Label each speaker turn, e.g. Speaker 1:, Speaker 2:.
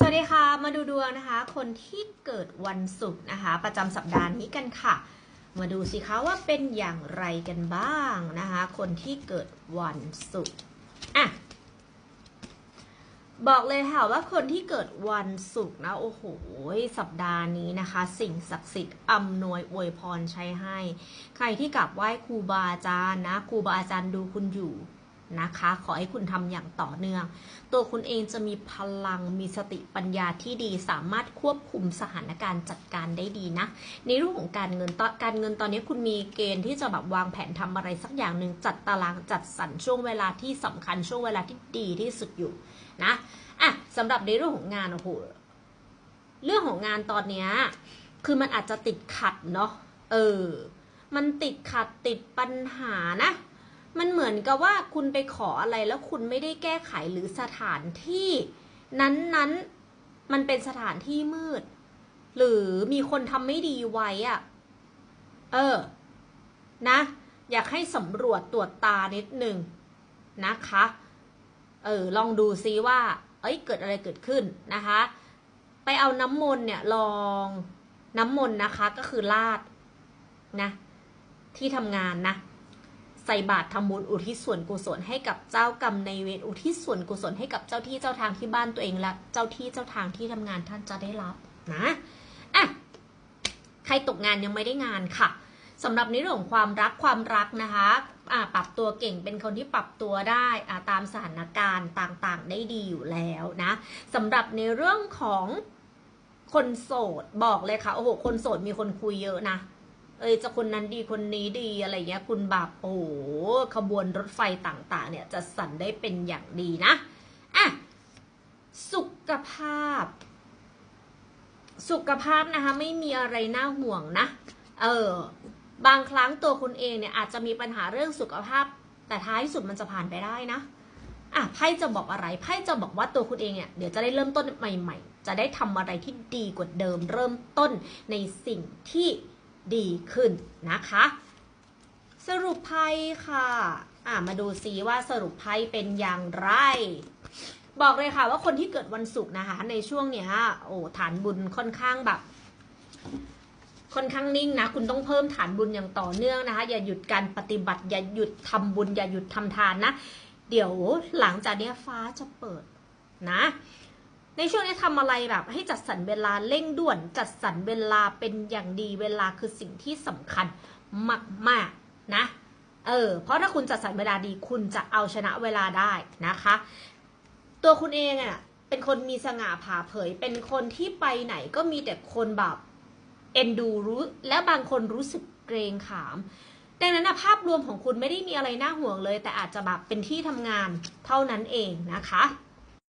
Speaker 1: สวัสดีค่ะ มาดูดวงนะคะ คนที่เกิดวันศุกร์นะคะ ประจำสัปดาห์นี้กันค่ะ มาดูสิคะว่าเป็นอย่างไรกันบ้างนะคะ คนที่เกิดวันศุกร์อะบอกเลยค่ะว่าคนที่เกิดวันศุกร์นะโอ้โหสัปดาห์นี้นะคะ สิ่งศักดิ์สิทธิ์อำนวยอวยพรใช้ให้ ใครที่กลับไหว้ครูบาอาจารย์นะครูบาอาจารย์ดูคุณอยู่ นะคะ ขอให้คุณทำอย่างต่อเนื่อง ตัวคุณเองจะมีพลังมีสติปัญญาที่ดี สามารถควบคุมสถานการณ์จัดการได้ดีนะ ในเรื่องของการเงินตอนการเงินตอนนี้คุณมีเกณฑ์ที่จะแบบวางแผนทำอะไรสักอย่างหนึ่งจัดตารางจัดสรรช่วงเวลาที่สำคัญช่วงเวลาที่ดีที่สุดอยู่นะอะสำหรับในเรื่องของงานโอ้โหเรื่องของงานตอนเนี้ยคือมันอาจจะติดขัดเนาะเออ มันติดขัดติดปัญหานะ มันเหมือนกับว่าคุณไปขออะไรแล้วคุณไม่ได้แก้ไขหรือสถานที่นั้นๆมันเป็นสถานที่มืด หรือมีคนทำไม่ดีไว้อะเออ นะ อยากให้สำรวจตรวจตานิดหนึ่งนะคะ เออ ลองดูซิว่า เอ้ย เกิดอะไรเกิดขึ้นนะคะ ไปเอาน้ำมนต์เนี่ยลองน้ำมนต์นะคะก็คือลาดนะ ที่ทำงานนะ ใส่บาตรทำบุญอุทิศส่วนกุศลให้กับเจ้ากรรมในเวรอุทิศส่วนกุศลให้กับเจ้าที่เจ้าทางที่บ้านตัวเองและเจ้าที่เจ้าทางที่ทำงานท่านจะได้รับนะอะใครตกงานยังไม่ได้งานค่ะสำหรับในเรื่องของความรักความรักนะคะอะปรับตัวเก่งเป็นคนที่ปรับตัวได้อะตามสถานการณ์ต่างๆ ได้ดีอยู่แล้วนะสำหรับในเรื่องของคนโสดบอกเลยค่ะโอ้โหคนโสดมีคนคุยเยอะนะ เอ้ยจะคนนั้นดีคนนี้ดีอะไรเงี้ย คุณแบบโอ้โหขบวนรถไฟต่างๆ เนี่ยจะสั่นได้เป็นอย่างดีนะอะสุขภาพ สุขภาพนะคะไม่มีอะไรน่าห่วงนะ เออบางครั้งตัวคุณเองเนี่ยอาจจะมีปัญหาเรื่องสุขภาพ แต่ท้ายสุดมันจะผ่านไปได้นะอะไพ่จะบอกอะไรไพ่จะบอกว่าตัวคุณเองเนี่ยเดี๋ยวจะได้เริ่มต้นใหม่ ๆ จะได้ทำอะไรที่ดีกว่าเดิม เริ่มต้นในสิ่งที่ ดีขึ้นนะคะ สรุปไพ่ค่ะอะมาดูซิว่าสรุปไพ่เป็นอย่างไร บอกเลยค่ะว่าคนที่เกิดวันศุกร์นะคะ ในช่วงเนี้ยโอ้ฐานบุญค่อนข้างแบบค่อนข้างนิ่งนะ คุณต้องเพิ่มฐานบุญอย่างต่อเนื่องนะคะ อย่าหยุดการปฏิบัติ อย่าหยุดทำบุญ อย่าหยุดทำทานนะ เดี๋ยวหลังจากนี้ฟ้าจะเปิดนะ ในช่วงนี้ทำอะไรแบบ ให้จัดสรรเวลาเร่งด่วน จัดสรรเวลาเป็นอย่างดีเวลาคือสิ่งที่สำคัญมากๆนะเออเพราะถ้าคุณจัดสรรเวลาดีคุณจะเอาชนะเวลาได้นะคะ ตัวคุณเองอะเป็นคนมีสง่าผ่าเผย เป็นคนที่ไปไหนก็มีแต่คนแบบเอ็นดูรู้และบางคนรู้สึกเกรงขาม ดังนั้นนะภาพรวมของคุณไม่ได้มีอะไรน่าห่วงเลย แต่อาจจะแบบเป็นที่ทำงานเท่านั้นเองนะคะ